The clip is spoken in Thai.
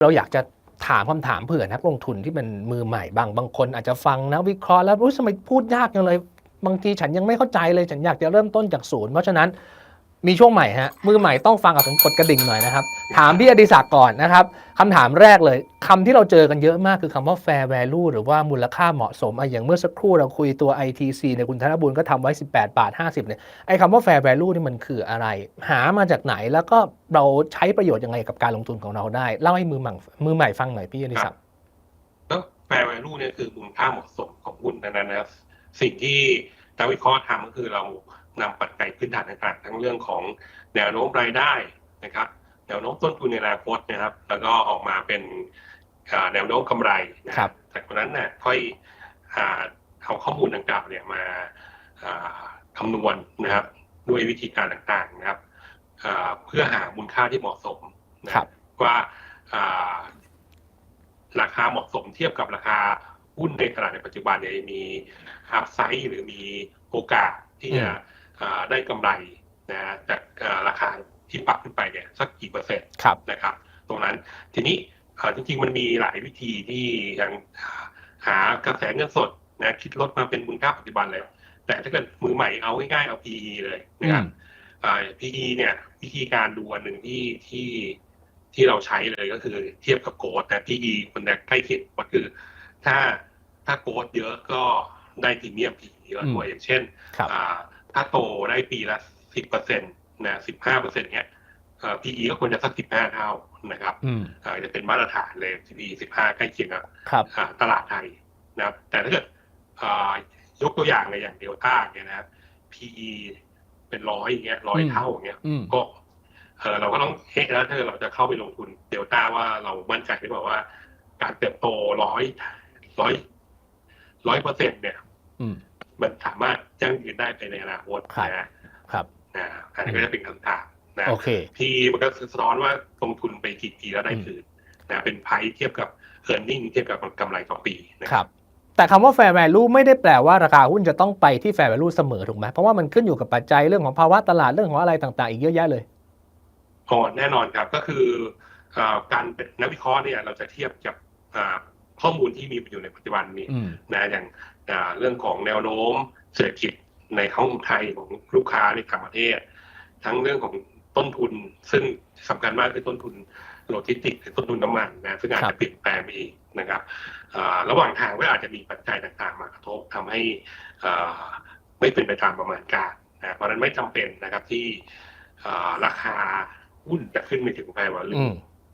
เราอยากจะถามคำถามเผื่อนักลงทุนที่เป็นมือใหม่บางบางคนอาจจะฟังนะวิเคราะห์แล้วรู้ทำไมพูดยากจังเลย บางทีฉันยังไม่เข้าใจเลย ฉันอยากจะเริ่มต้นจากศูนย์เพราะฉะนั้น มีช่วงใหม่ฮะมือใหม่ต้องฟังกับผมกดกระดิ่งหน่อยนะครับ ถามพี่อดิศักดิ์ก่อนนะครับคำถามแรกเลยคำที่เราเจอกันเยอะมากคือคำว่า fair value หรือว่ามูลค่าเหมาะสมอะอย่างเมื่อสักครู่เราคุยตัว ITC เนี่ยคุณธนบุญก็ทำไว้ 18 บาท 50เนี่ยไอ้คำว่า fair value นี่มันคืออะไร หามาจากไหนแล้วก็เราใช้ประโยชน์ยังไงกับการลงทุนของเราได้ เล่าให้มือใหม่มือใหม่ฟังหน่อยพี่อดิศักดิ์ก็แฟร์ value เนี่ยคือมูลค่าเหมาะสมของหุ้นนั้นนะครับสิ่งที่นักวิเคราะห์ทำก็คือเรา นำปัจจัยพื้นฐานต่างๆ ทั้งเรื่องของแนวโน้มรายได้นะครับ แนวโน้มต้นทุนในอนาคตนะครับ แล้วก็ออกมาเป็นอ่าแนวโน้มกำไรนะครับจากนั้นเนี่ยค่อยอ่าเอาข้อมูลดังกล่าวเนี่ยมาอ่าคำนวณนะครับ ด้วยวิธีการต่างๆนะครับอ่าเพื่อหามูลค่าที่เหมาะสมนะครับว่าอ่าราคาเหมาะสมเทียบกับราคาหุ้นในตลาดในปัจจุบันเนี่ยมีอัพไซด์หรือมีโอกาสที่จะอ่า ได้กำไรนะจากอ่าราคาที่ปรับขึ้นไปเนี่ยสักกี่เปอร์เซ็นต์ครับนะครับ ตรงนั้นทีนี้อ่าจริงๆมันมีหลายวิธีที่ยังหากระแสเงินสดนะคิดลดมาเป็นมูลค่าปัจจุบันเลย แต่ถ้าเกิดมือใหม่เอาง่ายๆเอา PE เลยนะครับอ่า PE เนี่ย วิธีการดูอันหนึ่งที่ที่ที่เราใช้เลยก็คือเทียบกับโกดนะ PE มันจะใกล้เคียงก็คือ ถ้าถ้าโกดเยอะก็ได้พรีเมียม PE เยอะด้วยอย่างเช่นครับอ่า ถ้าโตได้ปีละสิบเปอร์เซ็นต์นะสิบห้าเปอร์เซ็นต์เนี้ยเอ่อ PE ก็ควรจะสักสิบห้าเท่านะครับอืมอ่าจะเป็นมาตรฐานเลย PE สิบห้าใกล้เคียงกับครับอ่าตลาดไทยนะครับ แต่ถ้าเกิดอ่ายกตัวอย่างเลยอย่างเดลต้าเนี่ยนะครับ PE เป็นร้อยอย่างเงี้ยร้อยอืมเท่าอย่างเงี้ยอืมก็เออเราก็ต้องเฮ้แล้วถ้าเราจะเข้าไปลงทุนเดลต้าว่าเรามั่นใจหรือเปล่าว่า การเติบโตร้อยร้อยร้อยเปอร์เซ็นต์เนี่ยอื มมันสามารถยั่งยืนได้ไปในอนาคตครับนะครับนะอันนี้ก็จะเป็นคำถามนะโอเคพีมันก็สะท้อนว่าลงทุนไปกี่ปีแล้วได้อืมคืนนะเป็นไพเทียบกับเ e a r n i n g เทียบกับกำไรต่อปีนะครับแต่คำว่า fair value ไม่ได้แปลว่าราคาหุ้นจะต้องไปที่ fair value เสมอถูกไหมเพราะว่ามันขึ้นอยู่กับปัจจัยเรื่องของภาวะตลาดเรื่องของอะไรต่างๆ อีกเยอะแยะเลยอ๋อแน่นอนครับก็คือเอ่อการเป็นนักวิเคราะห์เนี่ยเราจะเทียบกับอ่า ข้อมูลที่มีอยู่ในปัจจุบันนี้อืมนะอย่างอ่าเรื่องของแนวโน้มเศรษฐกิจในของไทยของลูกค้าในต่างประเทศ ทั้งเรื่องของต้นทุน ซึ่งสำคัญมากคือต้นทุนโลจิสติกส์คือต้นทุนน้ำมันนะซึ่งอาจครัจะบเปลี่ยนแปลงไปอีกนะครับอ่าระหว่างทางก็อาจจะมีปัจจัยต่างๆ มากระทบทำให้อ่าไม่เป็นไปตามประมาณการนะเพราะฉะนั้นไม่จำเป็นนะครับที่อ่าราคาหุ้นจะขึ้นไปถึงแพรวาลูอืม